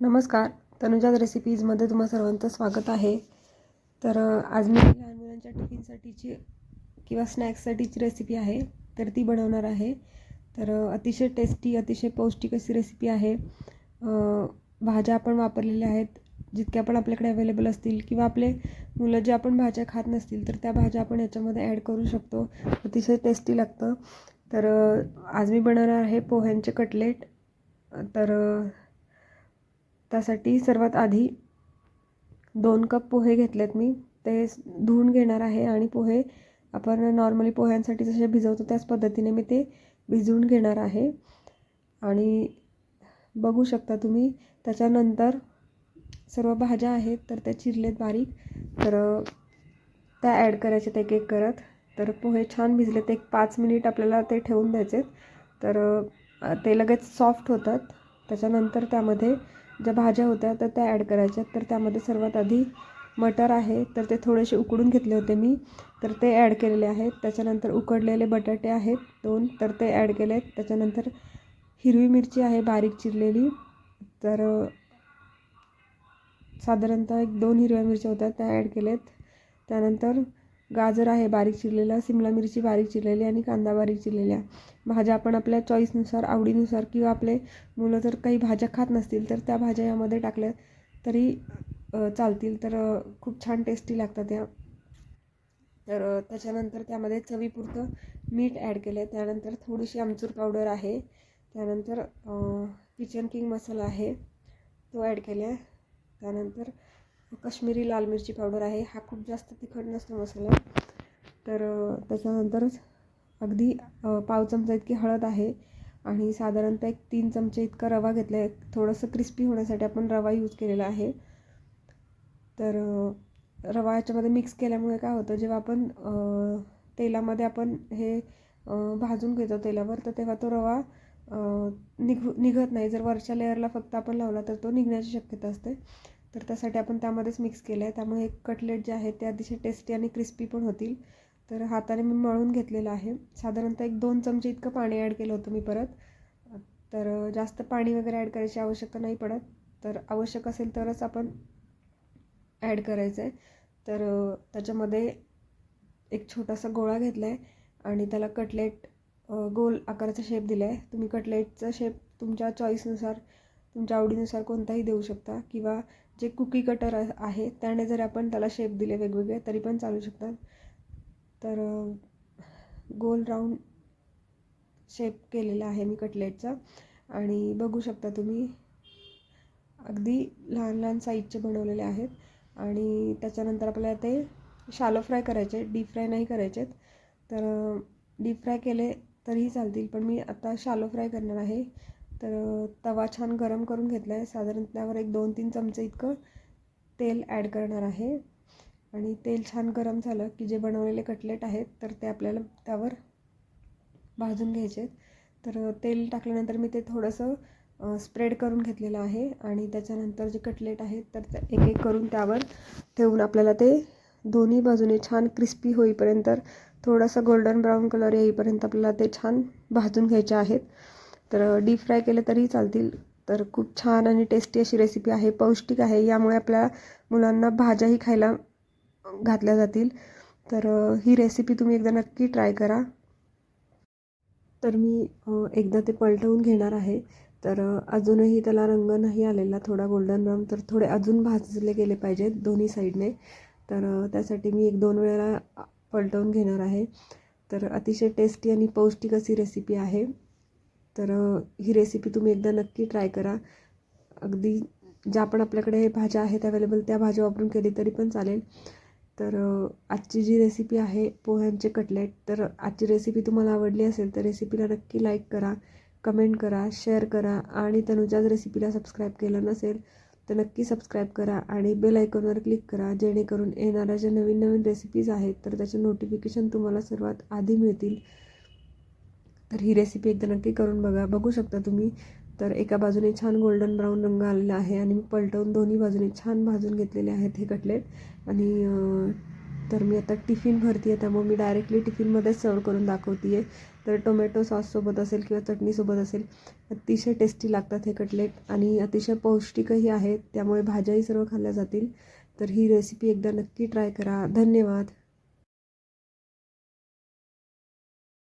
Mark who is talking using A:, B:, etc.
A: नमस्कार. तनुजाज रेसिपीजमध्ये तुम्हा सर्वांचं स्वागत आहे. तर आज मी लहान मुलांच्या टिफिनसाठीची किंवा स्नॅक्ससाठीची रेसिपी आहे. तर ती बनवणार आहे. तर अतिशय टेस्टी अतिशय पौष्टिक अशी रेसिपी आहे. भाज्या आपण वापरलेल्या आहेत जितक्या पण आपल्याकडे अवेलेबल असतील किंवा आपले मुलं जे आपण भाज्या खात नसतील तर त्या भाज्या आपण याच्यामध्ये ॲड करू शकतो. अतिशय टेस्टी लागतं. तर आज मी बनवणार आहे पोह्यांचे कटलेट. तर त्यासाठी सर्वात आधी दोन कप पोहे घेतलेत मी. ते धुवून घेणार आहे आणि पोहे आपण नॉर्मली पोह्यांसाठी जसे भिजवतो त्याच पद्धतीने मी ते भिजवून घेणार आहे. आणि बघू शकता तुम्ही त्याच्यानंतर सर्व भाज्या आहेत तर त्या चिरलेत बारीक. तर त्या ॲड करायच्यात एक एक करत. तर पोहे छान भिजलेत. एक पाच मिनिट आपल्याला ते ठेवून द्यायचे तर ते लगेच सॉफ्ट होतात. त्याच्यानंतर त्यामध्ये ज्या भाज्या होत्या तर त्या ॲड करायच्या. तर त्यामध्ये सर्वात आधी मटर आहे तर ते थोडेसे उकडून घेतले होते मी. तर ते ॲड केलेले आहेत. त्याच्यानंतर उकडलेले बटाटे आहेत दोन तर ते ॲड केले आहेत त्याच्यानंतर हिरवी मिरची आहे बारीक चिरलेली. तर साधारणतः एक दोन हिरव्या मिरच्या होत्या त्या ॲड केल्यात त्यानंतर गाजर आहे बारीक चिरलेला सिमला मिरची बारीक चिरलेली आणि कांदा बारीक चिरलेल्या. भाज्या आपण आपल्या चॉईसनुसार आवडीनुसार किंवा आपले मुलं जर काही भाज्या खात नसतील तर त्या भाज्या यामध्ये टाकल्या तरी चालतील. तर खूप छान टेस्टी लागतात त्या तर त्याच्यानंतर त्यामध्ये चवीपुरतं मीठ ॲड केलं आहे त्यानंतर थोडीशी आमचूर पावडर आहे. त्यानंतर किचन किंग मसाला आहे. तो ॲड केला आहे त्यानंतर काश्मीरी लाल मिरची पावडर आहे. हा खूप जास्त तिखट नसतो मसाला. तर त्याच्यानंतरच अगदी पाव चमचा इतकी हळद आहे आणि साधारणतः एक तीन चमचे इतका रवा घेतला आहे थोडंसं क्रिस्पी होण्यासाठी आपण रवा यूज केलेला आहे. तर रवा याच्यामध्ये मिक्स केल्यामुळे काय होतं जेव्हा आपण तेलामध्ये आपण हे भाजून घेतो तेलावर तर तेव्हा तो रवा निघ निघत नाही. जर वरच्या लेअरला फक्त आपण लावला तर तो निघण्याची शक्यता असते. तर त्यासाठी आपण त्यामध्येच मिक्स केलं आहे त्यामुळे कटलेट जे आहेत ते अतिशय टेस्टी आणि क्रिस्पी पण होतील. तर हाताने मी मळून घेतलेलं आहे. साधारणतः एक दोन चमचे इतकं पाणी ॲड केलं होतं मी परत. तर जास्त पाणी वगैरे ॲड करायची आवश्यकता नाही पडत. तर आवश्यक असेल तरच आपण ॲड करायचं आहे तर त्याच्यामध्ये एक छोटासा गोळा घेतला आहे आणि त्याला कटलेट गोल आकाराचा शेप दिला आहे तुम्ही कटलेटचा शेप तुमच्या चॉईसनुसार तुमच्या आवडीनुसार कोणताही देऊ शकता किंवा जे कुकी कटर आहे त्याने जर आपण त्याला शेप दिले वेगवेगळे तरी पण चालू शकतात. तर गोल राऊंड शेप केलेला आहे मी कटलेटचा आणि बघू शकता तुम्ही अगदी लहान लहान साईजचे बनवलेले आहेत. आणि त्याच्यानंतर आपल्याला ते शालो फ्राय करायचे डीप फ्राय नाही करायचे तर डीप फ्राय केले तरीही चालतील. पण मी आता शालो फ्राय करणार आहे. तर तवा छान गरम करून घेतला आहे. साधारण त्यावर एक दोन तीन चमचे इतकं तेल ॲड करणार आहे. आणि तेल छान गरम झालं की जे बनवलेले कटलेट आहेत तर ते आपल्याला त्यावर भाजून घ्यायचे तर तेल टाकल्यानंतर मी ते थोडंसं स्प्रेड करून घेतलेलं आहे. आणि त्याच्यानंतर जे कटलेट आहेत तर ते एक एक करून त्यावर ठेवून आपल्याला ते दोन्ही बाजूने छान क्रिस्पी होईपर्यंत थोडासा गोल्डन ब्राऊन कलर येईपर्यंत आपल्याला ते छान भाजून घ्यायचे आहेत. तर डीप फ्राय केलं तरी चालतील. तर खूप छान आणि टेस्टी अशी रेसिपी आहे. पौष्टिक आहे. यामुळे आपल्या मुलांना भाज्याही खायला घातल्या जातील. तर ही रेसिपी तुम्ही एकदा नक्की ट्राय करा. तर मी एकदा ते पलटवून घेणार आहे. तर अजूनही त्याला रंग नाही आलेला थोडा गोल्डन ब्राऊन तर थोडे अजून भाजले गेले पाहिजेत दोन्ही साईडने तर त्यासाठी मी एक दोन वेळेला पलटवून घेणार आहे. तर अतिशय टेस्टी आणि पौष्टिक अशी रेसिपी आहे. तर ही रेसिपी तुम्ही एकदा नक्की ट्राय करा. अगदी ज्या पण आपल्याकडे हे भाज्या आहेत अवेलेबल त्या भाज्या वापरून केली तरी पण चालेल. तर आजची जी रेसिपी आहे पोह्यांचे कटलेट तर आजची रेसिपी तुम्हाला आवडली असेल तर रेसिपीला नक्की लाईक करा कमेंट करा शेअर करा आणि तनुजाच रेसिपीला सबस्क्राईब केलं नसेल तर नक्की सबस्क्राईब करा आणि बेल आयकॉनवर क्लिक करा जेणेकरून येणाऱ्या ज्या नवीन नवीन रेसिपीज आहेत तर त्याचे नोटिफिकेशन तुम्हाला सर्वात आधी मिळतील. तर ही रेसिपी एकदा नक्की करून बघा. बघू शकता तुम्ही. तर एका बाजूने छान गोल्डन ब्राऊन रंग आलेला आहे आणि मी पलटवून दोन्ही बाजूने छान भाजून घेतलेले आहेत हे कटलेट. आणि तर मी आता टिफिन भरते आहे त्यामुळे मी डायरेक्टली टिफिनमध्येच सर्व करून दाखवते आहे तर टोमॅटो सॉससोबत असेल किंवा चटणीसोबत असेल अतिशय टेस्टी लागतात हे कटलेट. आणि अतिशय पौष्टिकही आहेत त्यामुळे भाज्याही सर्व खाल्ल्या जातील. तर ही रेसिपी एकदा नक्की ट्राय करा. धन्यवाद.